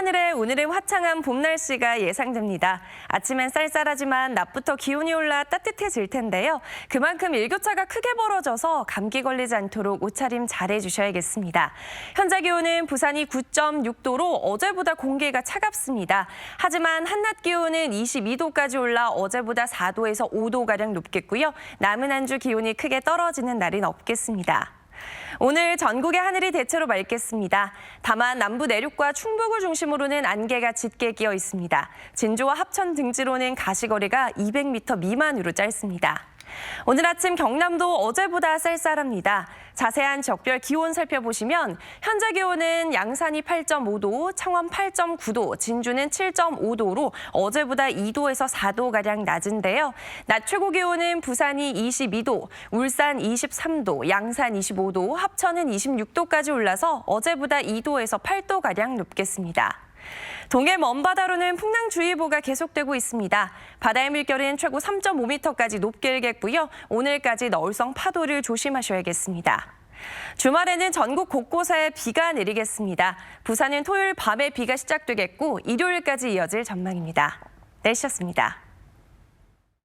하늘에 오늘은 화창한 봄 날씨가 예상됩니다. 아침엔 쌀쌀하지만 낮부터 기온이 올라 따뜻해질 텐데요. 그만큼 일교차가 크게 벌어져서 감기 걸리지 않도록 옷차림 잘해 주셔야겠습니다. 현재 기온은 부산이 9.6도로 어제보다 공기가 차갑습니다. 하지만 한낮 기온은 22도까지 올라 어제보다 4도에서 5도가량 높겠고요. 남은 한 주 기온이 크게 떨어지는 날은 없겠습니다. 오늘 전국의 하늘이 대체로 맑겠습니다. 다만 남부 내륙과 충북을 중심으로는 안개가 짙게 끼어 있습니다. 진주와 합천 등지로는 가시거리가 200m 미만으로 짧습니다. 오늘 아침 경남도 어제보다 쌀쌀합니다. 자세한 지역별 기온 살펴보시면 현재 기온은 양산이 8.5도, 창원 8.9도, 진주는 7.5도로 어제보다 2도에서 4도가량 낮은데요. 낮 최고 기온은 부산이 22도, 울산 23도, 양산 25도, 합천은 26도까지 올라서 어제보다 2도에서 8도가량 높겠습니다. 동해 먼바다로는 풍랑주의보가 계속되고 있습니다. 바다의 물결은 최고 3.5m까지 높게 일겠고요. 오늘까지 너울성 파도를 조심하셔야겠습니다. 주말에는 전국 곳곳에 비가 내리겠습니다. 부산은 토요일 밤에 비가 시작되겠고 일요일까지 이어질 전망입니다. 날씨였습니다.